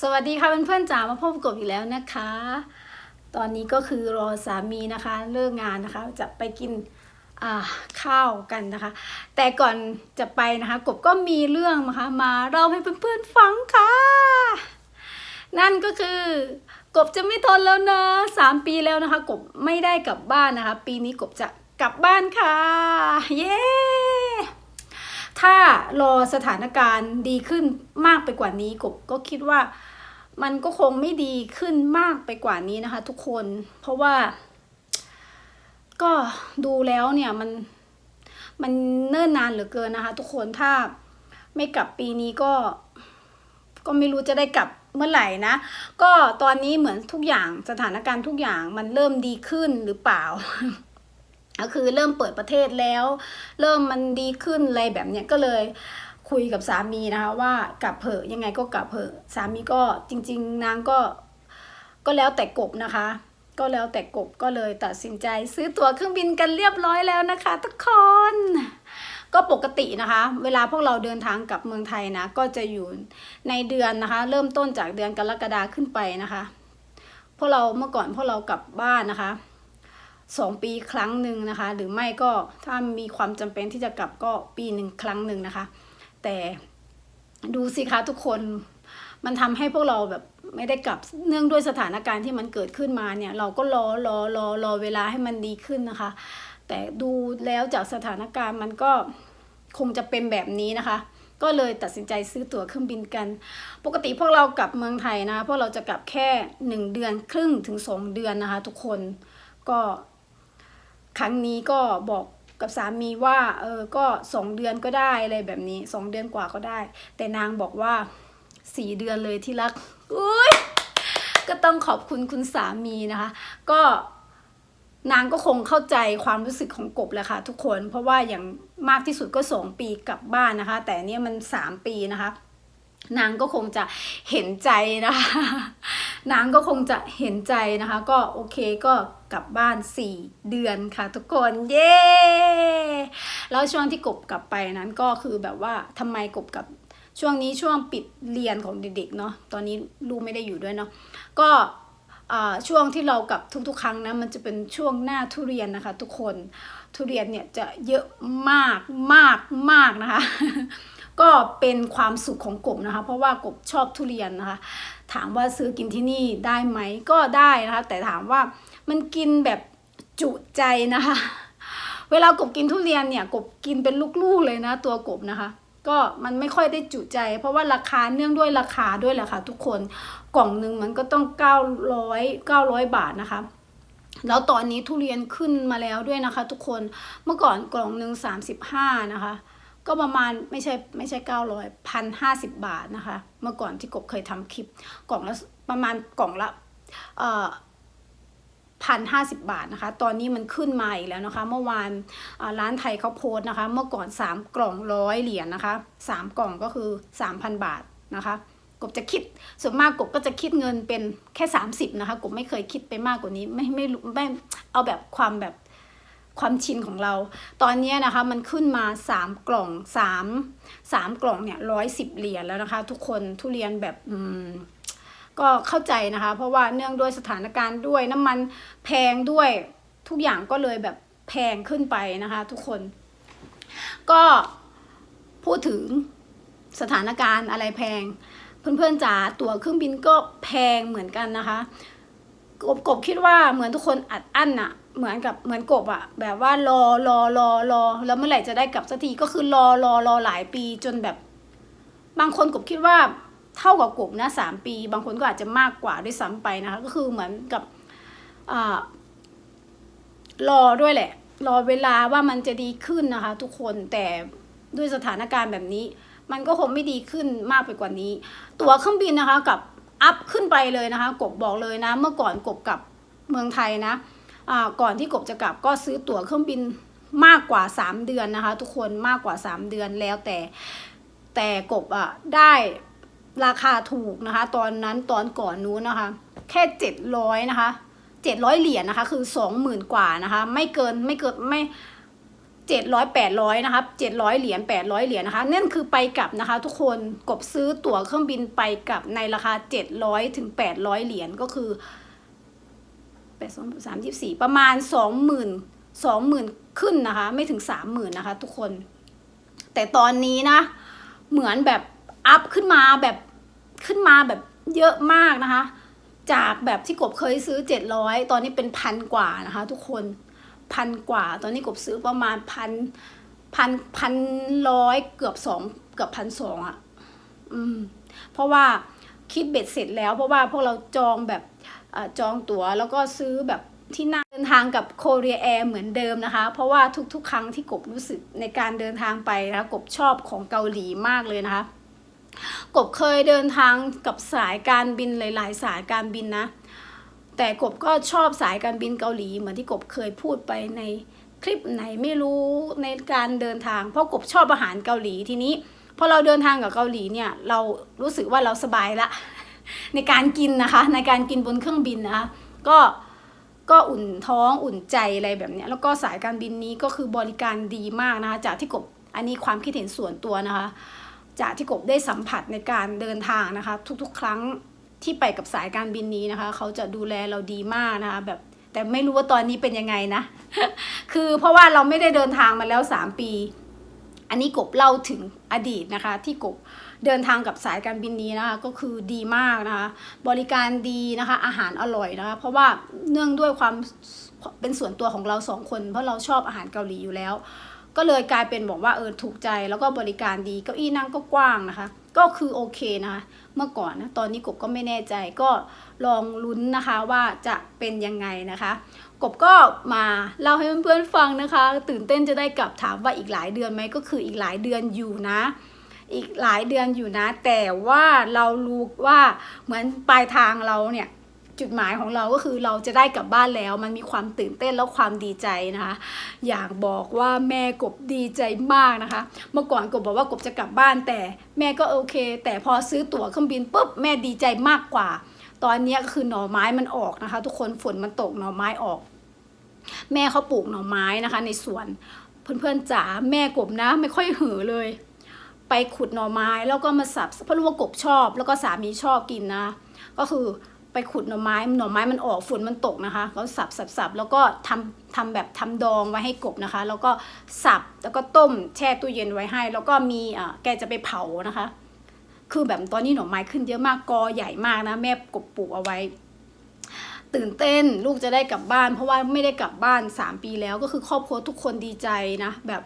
สวัสดีค่ะเพื่อนๆจ๋ามาพบกับอีกแล้วนะคะ ตอนนี้ก็คือรอสามีนะคะเลิกงานนะคะจะไปกินข้าวกันนะคะ แต่ก่อนจะไปนะคะกบก็มีเรื่องนะคะมาเล่าให้เพื่อนๆฟังค่ะ นั่นก็คือกบจะไม่ทนแล้วนะสามปีแล้วนะคะ กบไม่ได้กลับบ้านนะคะ ปีนี้กบจะกลับบ้านค่ะ เย้ ถ้ารอสถานการณ์ดีขึ้นมากไปกว่านี้กบก็คิดว่ามันก็คงไม่ดีขึ้นมากไปกว่านี้นะคะ ทุกคนเพราะว่า ก็ดูแล้วเนี่ยมันมันเนิ่นนานเหลือเกินนะคะ ทุกคนถ้าไม่กลับปีนี้ก็ ก็ไม่รู้จะได้กลับเมื่อไหร่นะ ก็ตอนนี้เหมือนทุกอย่างสถานการณ์ทุกอย่างมันเริ่มดีขึ้นหรือเปล่า ก็คือเริ่มเปิดประเทศแล้ว เริ่มมันดีขึ้นอะไรแบบเนี้ยก็เลยคุยกับสามีนะคะว่ากลับเผอะยังไงก็กลับเผอะสามีก็จริง ๆ นางก็ก็แล้วแต่กบนะคะ ก็แล้วแต่กบก็เลยตัดสินใจซื้อตั๋วเครื่องบินกันเรียบร้อยแล้วนะคะ ทุกคน ก็ปกตินะคะ เวลาพวกเราเดินทางกลับเมืองไทยนะ ก็จะอยู่ในเดือนนะคะ เริ่มต้นจากเดือนกรกฎาขึ้นไปนะคะ พวกเราเมื่อก่อนพวกเรากลับบ้านนะคะ สองปีครั้งหนึ่งนะคะ หรือไม่ก็ถ้ามีความจำเป็นที่จะกลับก็ปีหนึ่งครั้งหนึ่งนะคะ แต่ดูสิคะทุกคนมันทำให้พวกเราแบบไม่ได้กลับเนื่องด้วยสถานการณ์ที่มันเกิดขึ้นมาเนี่ย เราก็รอรอรอรอเวลาให้มันดีขึ้นนะคะ แต่ดูแล้วจากสถานการณ์มันก็คงจะเป็นแบบนี้นะคะ ก็เลยตัดสินใจซื้อตั๋วเครื่องบินกัน ปกติพวกเรากลับเมืองไทยนะพวกเราจะกลับแค่หนึ่งเดือนครึ่งถึงสองเดือนนะคะ ทุกคนก็ ครั้งนี้ก็บอกกับสามีว่าเออก็สองเดือนก็ได้อะไรแบบนี้สองเดือนกว่าก็ได้ แต่นางบอกว่าสี่เดือนเลยที่รักอุ้ยก็ต้องขอบคุณคุณสามีนะคะ ก็นางก็คงเข้าใจความรู้สึกของกบแหละค่ะทุกคน เพราะว่าอย่างมากที่สุดก็สองปีกลับบ้านนะคะ แต่เนี้ยมันสามปีนะคะ นางก็คงจะเห็นใจนะคะ นางก็คงจะเห็นใจนะคะ ก็โอเคก็กลับบ้านสี่เดือนค่ะทุกคนเย้แล้วช่วงที่กบกลับไปนั้นก็คือแบบว่าทำไมกบกับช่วงนี้ช่วงปิดเรียนของเด็กๆเนาะตอนนี้ลูกไม่ได้อยู่ด้วยเนาะก็ช่วงที่เรากลับทุกๆ ครั้งนะมันจะเป็นช่วงหน้าทุเรียนนะคะ ทุกคนทุเรียนเนี่ยจะเยอะมากมากมากนะคะ ก็เป็นความสุขของกบนะคะ เพราะว่ากบชอบทุเรียนนะคะ ถามว่าซื้อกินที่นี่ได้ไหมก็ได้นะคะ แต่ถามว่ามันกินแบบจุใจนะคะ เวลากบกินทุเรียนเนี่ยกบกินเป็นลูกๆเลยนะ ตัวกบนะคะ ก็มันไม่ค่อยได้จุใจ เพราะว่าราคาเนื่องด้วยราคาด้วยแหละค่ะทุกคนกล่องหนึ่งมันก็ต้องเก้าร้อยเก้าร้อยบาทนะคะแล้วตอนนี้ทุเรียนขึ้นมาแล้วด้วยนะคะ ทุกคนเมื่อก่อนกล่องหนึ่งสามสิบห้านะคะ ก็ประมาณไม่ใช่ไม่ใช่เก้าร้อยพันห้าสิบบาทนะคะ เมื่อก่อนที่กบเคยทำคลิปกล่องละประมาณกล่องละเอ่อพันห้าสิบบาทนะคะ ตอนนี้มันขึ้นมาอีกแล้วนะคะ เมื่อวานร้านไทยเขาโพสต์นะคะ เมื่อก่อนสามกล่องร้อยเหรียญนะคะสามกล่องก็คือสามพันบาทนะคะ กบจะคิดส่วนมากกบก็จะคิดเงินเป็นแค่สามสิบนะคะ กบไม่เคยคิดไปมากกว่านี้ไม่ไม่รู้ไม่เอาแบบความแบบ ความชินของเรา ตอนนี้นะคะมันขึ้นมาสามกล่องสามสามกล่องเนี่ยร้อยสิบเหรียญแล้วนะคะ ทุกคนทุเรียนแบบอืมก็เข้าใจนะคะ เพราะว่าเนื่องด้วยสถานการณ์ด้วยน้ำมันแพงด้วยทุกอย่างก็เลยแบบแพงขึ้นไปนะคะ ทุกคน ก็พูดถึงสถานการณ์อะไรแพง เพื่อนๆจ๋าตั๋วเครื่องบินก็แพงเหมือนกันนะคะกบกบคิดว่าเหมือนทุกคนอัดอั้นอะ เหมือนกับเหมือนกบอะแบบว่ารอรอรอรอแล้วเมื่อไหร่จะได้กลับสักทีก็คือรอรอรอหลายปีจนแบบ บางคนกบคิดว่าเท่ากับกบนะสามปี บางคนก็อาจจะมากกว่าด้วยซ้ำไปนะคะก็คือเหมือนกับรอด้วยแหละ รอเวลาว่ามันจะดีขึ้นนะคะ ทุกคนแต่ด้วยสถานการณ์แบบนี้ มันก็คงไม่ดีขึ้นมากไปกว่านี้ ตั๋วเครื่องบินนะคะกับอัพขึ้นไปเลยนะคะ กบบอกเลยนะ เมื่อก่อนกบกับเมืองไทยนะ ก่อนที่กบจะกลับก็ซื้อตั๋วเครื่องบินมากกว่า 3 เดือนนะคะ ทุกคนมากกว่า 3 เดือนแล้วแต่แต่กบอะได้ราคาถูกนะคะ ตอนนั้นตอนก่อนนู้นนะคะ แค่ 700นะคะ700 เหรียญนะคะ คือ 20,000 กว่านะคะ ไม่เกินไม่เกินไม่เจ็ดร้อยแปดร้อยนะครับเจ็ดร้อยเหรียญแปดร้อยเหรียญนะคะนั่นคือไปกลับนะคะ ทุกคนกบซื้อตั๋วเครื่องบินไปกลับในราคาเจ็ดร้อยถึงแปดร้อยเหรียญก็คือ แปดสองสามสิบสี่ประมาณสองหมื่นสองหมื่นขึ้นนะคะ ไม่ถึงสามหมื่นนะคะ ทุกคน แต่ตอนนี้นะ เหมือนแบบอัพขึ้นมาแบบขึ้นมาแบบเยอะมากนะคะ จากแบบที่กบเคยซื้อเจ็ดร้อยตอนนี้เป็นพันกว่านะคะ ทุกคนพันกว่า ตอนนี้กบซื้อประมาณพันพันพันร้อยเกือบสองเกือบพันสองอะ อืม เพราะว่าคิดเบ็ดเสร็จแล้ว เพราะว่าพวกเราจองแบบ จองตั๋วแล้วก็ซื้อแบบที่นั่งเดินทางกับโคเรียแอร์เหมือนเดิมนะคะ เพราะว่าทุกๆ ครั้งที่กบรู้สึกในการเดินทางไปนะคะกบชอบของเกาหลีมากเลยนะคะ กบเคยเดินทางกับสายการบินหลายๆ สายการบินนะ แต่กบก็ชอบสายการบินเกาหลี เหมือนที่กบเคยพูดไปในคลิปไหนไม่รู้ในการเดินทาง เพราะกบชอบอาหารเกาหลีทีนี้พอเราเดินทางกับเกาหลีเนี่ยเรารู้สึกว่าเราสบายละ ในการกินนะคะ ในการกินบนเครื่องบินนะคะ ก็ก็อุ่นท้องอุ่นใจอะไรแบบเนี้ยแล้วก็สายการบินนี้ก็คือบริการดีมากนะคะ จากที่กบอันนี้ความคิดเห็นส่วนตัวนะคะ จากที่กบได้สัมผัสในการเดินทางนะคะ ทุกๆ ครั้งที่ไปกับสายการบินนี้นะคะ เขาจะดูแลเราดีมากนะคะแบบแต่ไม่รู้ว่าตอนนี้เป็นยังไงนะ คือเพราะว่าเราไม่ได้เดินทางมาแล้วสามปี อันนี้กบเล่าถึงอดีตนะคะ ที่กบเดินทางกับสายการบินนี้นะคะก็คือดีมากนะคะ บริการดีนะคะ อาหารอร่อยนะคะ เพราะว่าเนื่องด้วยความเป็นส่วนตัวของเราสองคน เพราะเราชอบอาหารเกาหลีอยู่แล้ว ก็เลยกลายเป็นบอกว่าเออถูกใจแล้วก็บริการดีเก้าอี้นั่งก็กว้างนะคะ ก็คือโอเคนะคะเมื่อก่อนนะตอนนี้กบก็ไม่แน่ใจก็ลองลุ้นนะคะว่าจะเป็นยังไงนะคะ กบก็มาเล่าให้เพื่อนๆฟังนะคะ ตื่นเต้นจะได้กลับถามว่าอีกหลายเดือนไหมก็คืออีกหลายเดือนอยู่นะอีกหลายเดือนอยู่นะ แต่ว่าเรารู้ว่าเหมือนปลายทางเราเนี่ย จุดหมายของเราก็คือเราจะได้กลับบ้านแล้ว มันมีความตื่นเต้นแล้วความดีใจนะคะอยากบอกว่าแม่กบดีใจมากนะคะ เมื่อก่อนกบบอกว่ากบจะกลับบ้านแต่แม่ก็โอเค แต่พอซื้อตั๋วเครื่องบินปุ๊บแม่ดีใจมากกว่า ตอนนี้ก็คือหน่อไม้มันออกนะคะ ทุกคนฝนมันตกหน่อไม้ออก แม่เขาปลูกหน่อไม้นะคะ ในสวนเพื่อนๆจ๋าแม่กบนะ ไม่ค่อยเหือเลยไปขุดหน่อไม้แล้วก็มาสับเพราะรู้ว่ากบชอบ แล้วก็สามีชอบกินนะ ก็คือ ไปขุดหน่อไม้หน่อไม้มันออกฝนมันตกนะคะก็สับสับสับแล้วก็ทำทำแบบทำดองไว้ให้กบนะคะ แล้วก็สับแล้วก็ต้มแช่ตู้เย็นไว้ให้ แล้วก็มีอ่าแกจะไปเผานะคะ คือแบบตอนนี้หน่อไม้ขึ้นเยอะมากกอใหญ่มากนะแม่กบปลูกเอาไว้ ตื่นเต้นลูกจะได้กลับบ้าน เพราะว่าไม่ได้กลับบ้านสามปีแล้วก็คือครอบครัวทุกคนดีใจนะ แบบ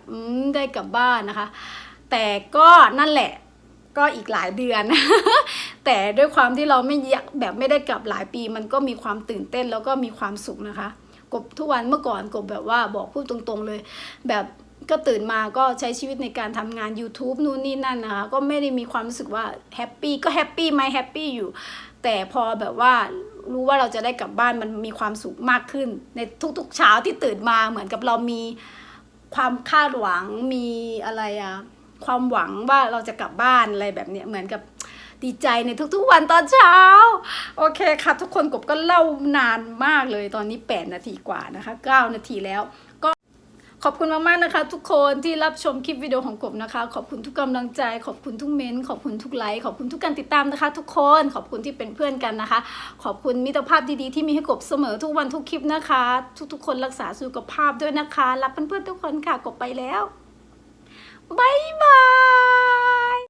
ได้กลับบ้านนะคะ แต่ก็นั่นแหละ ก็อีกหลายเดือน แต่ด้วยความที่เราไม่อยากแบบไม่ได้กลับหลายปี มันก็มีความตื่นเต้นแล้วก็มีความสุขนะคะ กบทุกวันเมื่อก่อนกบแบบว่าบอกพูดตรงๆเลย แบบก็ตื่นมาก็ใช้ชีวิตในการทำงาน YouTube นู่นนี่นั่นนะคะก็ไม่ได้มีความรู้สึกว่าแฮปปี้ก็แฮปปี้ไหมแฮปปี้อยู่ แต่พอแบบว่ารู้ว่าเราจะได้กลับบ้านมันมีความสุขมากขึ้น ในทุกๆเช้าที่ตื่นมาเหมือนกับเรามีความคาดหวังมีอะไรอะ ความหวังว่าเราจะกลับบ้านอะไรแบบเนี้ยเหมือนกับดีใจในทุกๆวันตอนเช้า โอเคค่ะ ทุกคนกบก็เล่านานมากเลยตอนนี้ 8 นาทีกว่านะคะ 9 นาทีแล้วก็ขอบคุณมากๆนะคะ ทุกคนที่รับชมคลิปวิดีโอของกบนะคะ ขอบคุณทุกกำลังใจ ขอบคุณทุกเม้นขอบคุณทุกไลค์ขอบคุณทุกการติดตามนะคะ ทุกคนขอบคุณที่เป็นเพื่อนกันนะคะ ขอบคุณมิตรภาพดีๆที่มีให้กบเสมอทุกวันทุกคลิปนะคะ ทุกๆ คนรักษาสุขภาพด้วยนะคะ รักเพื่อนๆทุกคนค่ะกบไปแล้ว บ๊ายบาย